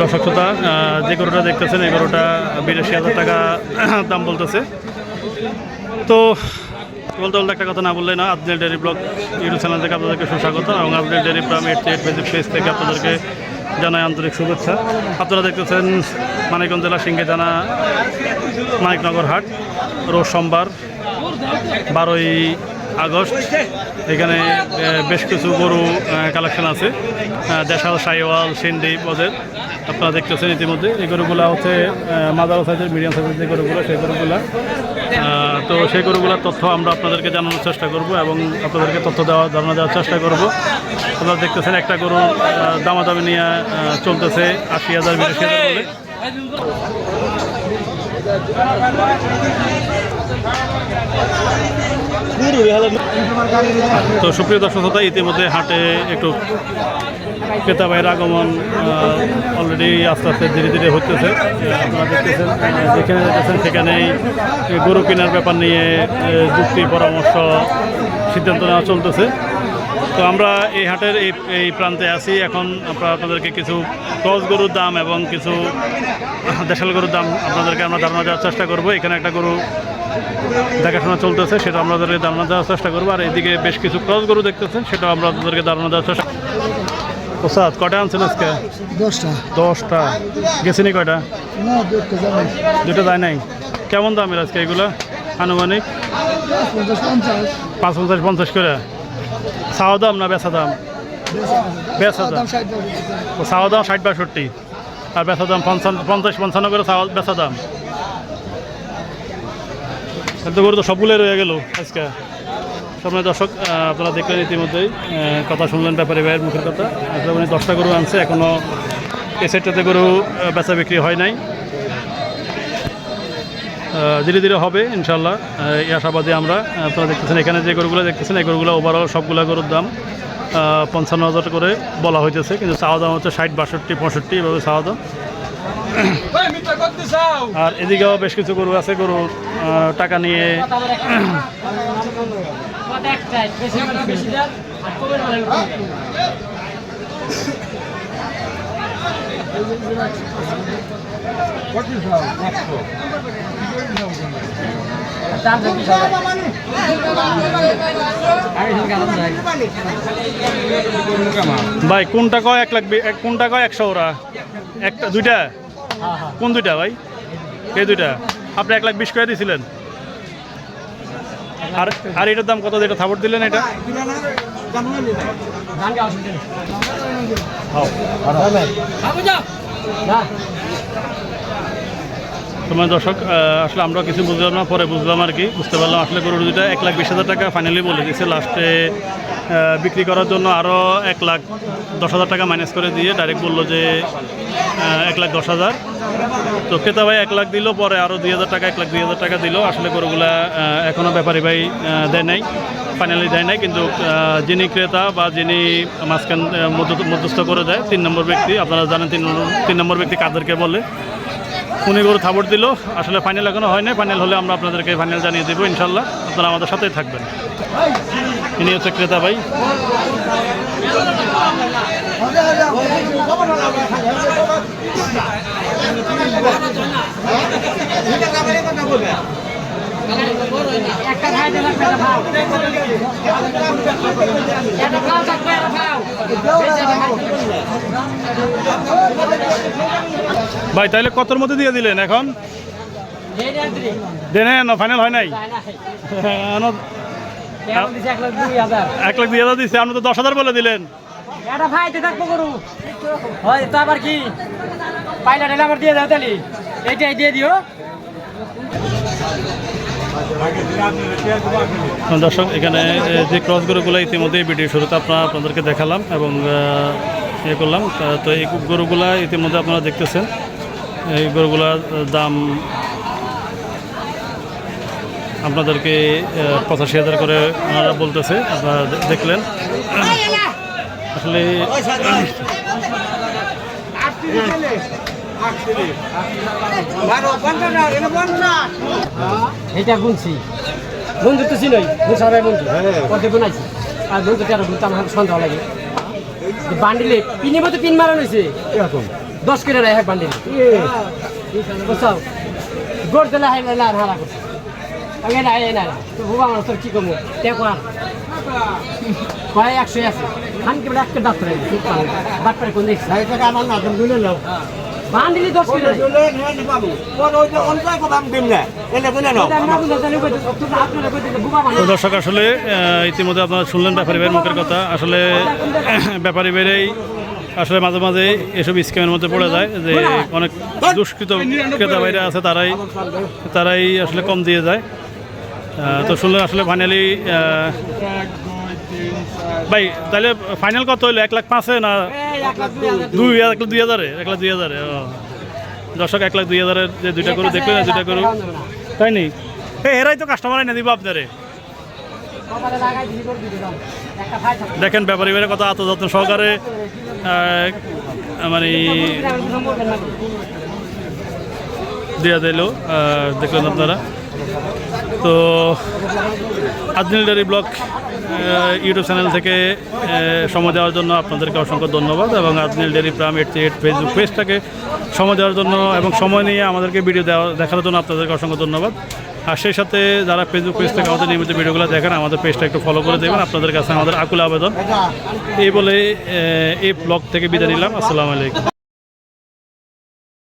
দর্শক শ্রোতা যে গরুটা দেখতেছেন, এই গরুটা বিরাশি হাজার টাকা দাম বলতেছে। তো বলতে বলতে একটা কথা না বললে না update diary blog YouTube channel থেকে আপনাদেরকে সুস্বাগত এবং update diary from eight eight Facebook page থেকে আপনাদেরকে জানাই আন্তরিক শুভেচ্ছা। আপনারা দেখতেছেন মানিকগঞ্জ জেলা সিংহে জানা মানিকনগর হাট, রোজ সোমবার বারোই আগস্ট। এখানে বেশ কিছু গরু কালেকশন আছে। দেশাল, সাইওয়াল, সিন্ডি পদের আপনারা দেখতেছেন ইতিমধ্যে। এই গরুগুলো হচ্ছে মাদার সাইজের, মিডিয়াম সাইজের যে গরুগুলো, সেই গরুগুলো। তো সেই গরুগুলোর তথ্য আমরা আপনাদেরকে জানানোর চেষ্টা করব এবং আপনাদেরকে তথ্য দেওয়া, ধারণা দেওয়ার চেষ্টা করব। আপনারা দেখতেছেন একটা গরু দামাদামি নিয়ে চলতেছে আশি হাজার, বিরাশি হাজার তো সুপ্রিয় দর্শক ইতিমধ্যে হাটে একটু ক্রেতা ভাইয়ের আগমন অলরেডি আস্তে আস্তে ধীরে ধীরে আহ, আপনারা দেখতেছেন যেখানে দেখতেছেন সেখানেই গরু কেনার ব্যাপার নিয়ে যুক্তি পরামর্শ সিদ্ধান্ত নেওয়া চলতেছে। তো আমরা এই হাটের এই এই প্রান্তে আছি। এখন আমরা আপনাদেরকে কিছু ক্রস গরুর দাম এবং কিছু দেশাল গরুর দাম আপনাদেরকে আমরা ধারণা দেওয়ার চেষ্টা করব। এখানে একটা গরু দেখাশোনা চলতেছে সেটা আমরা আপনাদেরকে ধারণা দেওয়ার চেষ্টা করব। আর এদিকে বেশ কিছু ক্রস গরু দেখতেছেন সেটা আমরা আপনাদেরকে ধারণা দেওয়ার চেষ্টা প্রসাদ কটা আনছেন আজকে? দশটা। দশটা। গেছিনি কয়টা? দুটো যায় নাই। কেমন দামের আজকে এগুলো? আনুমানিক? পাঁচ পঞ্চাশ পঞ্চাশ। করে। চাওয়া দাম না বেচা দাম? বেচা দাম। ও চাওয়া দাম ষাট বাষট্টি। আর বেচা দাম পঞ্চান্ন পঞ্চাশ পঞ্চান্ন করে চাওয়া বেচা দাম। তো গরু তো সবগুলোই রয়ে গেল আজকে। সামনে দর্শক আপনারা দেখলেন ইতিমধ্যেই কথা শুনলেন ব্যাপারী ভাইয়ের মুখের কথা। আসলে উনি দশটা গরু আনছে এখনও এই সেটটাতে গরু বেচা বিক্রি হয় নাই। ধীরে ধীরে হবে ইনশাল্লাহ এই আশাবাদী আমরা, আপনারা দেখতেছেন, এখানে যে গরুগুলো দেখতেছেন এই গরুগুলো ওভারঅল সবগুলো গরুর দাম পঞ্চান্ন হাজার করে বলা হইতেছে, কিন্তু চাওয়া দাম হচ্ছে ষাট, বাষট্টি, পঁয়ষট্টি, এভাবে চাওয়া দাম। আর এদিকেও বেশ কিছু গরু আছে গরু টাকা নিয়ে ভাই, কোনটা কয় এক লাখ কোনটা কয় একশো ওরা? একটা দুইটা? কোন দুইটা ভাই? এই দুইটা। আপনি এক লাখ বিশ করে দিয়েছিলেন আর আর এটার দাম কত এটা থাপড় দিলেন এটা? তোমার দর্শক আসলে আমরা কিছু বুঝলাম না, পরে বুঝলাম আর কি, বুঝতে পারলাম। আসলে গরুর দুটা এক লাখ বিশ হাজার টাকা ফাইনালি বলে দিয়েছে। লাস্টে বিক্রি করার জন্য আরও এক লাখ দশ হাজার টাকা মাইনাস করে দিয়ে ডাইরেক্ট বলল যে এক লাখ দশ হাজার। তো ক্রেতা ভাই এক লাখ দিল, পরে আরও দুই হাজার টাকা, এক লাখ দুই হাজার টাকা দিল। আসলে গরুগুলা এখনও ব্যাপারী ভাই দেয় নাই ফাইনালি দেয় নাই, কিন্তু যিনি ক্রেতা বা যিনি মাঝখান মধ্যস্থ করে দেয়, তিন নম্বর ব্যক্তি, আপনারা জানেন তিন নম্বর তিন নম্বর ব্যক্তি কাদেরকে বলে, উনি গরু থাপড় দিল। আসলে ফাইনাল এখনও হয় নাই ফাইনাল হলে আমরা আপনাদেরকে ফাইনাল জানিয়ে দেবো ইনশাল্লাহ আপনারা আমাদের সাথেই থাকবেন। ইনি হচ্ছে ক্রেতা ভাই একটা ভাই দিলাম একটা ভাও একটা ভাও থাকবে একটা ভাও ভাই তাহলে কতর মধ্যে দিয়ে দিলেন এখন? দেন। ফাইনাল হয় নাই? এক লাখ দুই হাজার। দিচ্ছে আপনি তো দশ হাজার বলে দিলেন। একটা ভাই থাকব গরু। হয় তো আবার কি? পাইলা ঢেলে আবার দিয়ে দাও তাহলে এইটাই দিয়ে দিও। দর্শক এখানে যে ক্রস গরুগুলো ইতিমধ্যে ভিডিও শুরুতে আপনার আপনাদেরকে দেখালাম এবং ইয়ে করলাম। তো এই গরুগুলা ইতিমধ্যে আপনারা দেখতেছেন। এই গরুগুলার দাম আপনাদেরকে পঁচাশি হাজার করে ওনারা বলতেছে আপনারা দেখলেন। আসলে এটা গুনছি। বন্ধু তো চিনই মুসাফাই বন্ধু। কত গুনাইছি? আর বন্ধু তেরো গুনতে আমার সন্দেহ লাগে। বান্ডিলে পিনের মতো পিন মারানো হয়েছে এরকম। দশ করে রায় এক বান্ডিল। বুঝছাও গোড় দিলে হাই না হারা করছে। আগে না এই না তো বাবা আমার তোর কি করব? দেখো আর কয় একশো আছে। খান কি বলে একটা ডাক্তার কোন আমার না তুমি নাও। বান্ডিলে দশ করে রায় তো দর্শক আসলে ইতিমধ্যে আপনারা শুনলেন ব্যাপারী ভাইয়ের মুখের কথা। আসলে ব্যাপারী ভাইয়েরাই আসলে মাঝে মাঝে এসব স্ক্যামের মধ্যে পড়ে যায় যে অনেক দুষ্কৃত ক্রেতা ভাইরা আছে তারাই তারাই আসলে কম দিয়ে যায়। তো শুনলেন আসলে ফাইনালি ভাই, তাহলে ফাইনাল কত হইল? এক লাখ পাঁচে না দুই এক লাখ দুই হাজারে? এক লাখ দুই হাজারে দর্শক, এক লাখ দুই হাজারের যে দুইটা করু না দুইটা করু তাই নি? এ, এরাই তো কাস্টমার না দিব আপনারে। দেখেন, ব্যাপারী বেড়ে কত আত্মযত্ন সহকারে মানে দেওয়া দিল দেখলেন আপনারা। তো আজনিল ডেরি ব্লগ ইউটিউব চ্যানেল থেকে সময় দেওয়ার জন্য আপনাদেরকে অসংখ্য ধন্যবাদ এবং আজনিল diary from eighty eight Facebook পেজটাকে সময় দেওয়ার জন্য এবং সময় নিয়ে আমাদেরকে ভিডিও দেওয়া দেখার জন্য আপনাদেরকে অসংখ্য ধন্যবাদ। আর সেই সাথে যারা ফেসবুক পেজ থেকে আমাদের নিয়মিত ভিডিওগুলো দেখেন, আমাদের পেজটা একটু ফলো করে দেবেন। আপনাদের কাছে আমাদের আকুল আবেদন। এই বলে এই ব্লগ থেকে বিদায় নিলাম। আসসালামু আলাইকুম।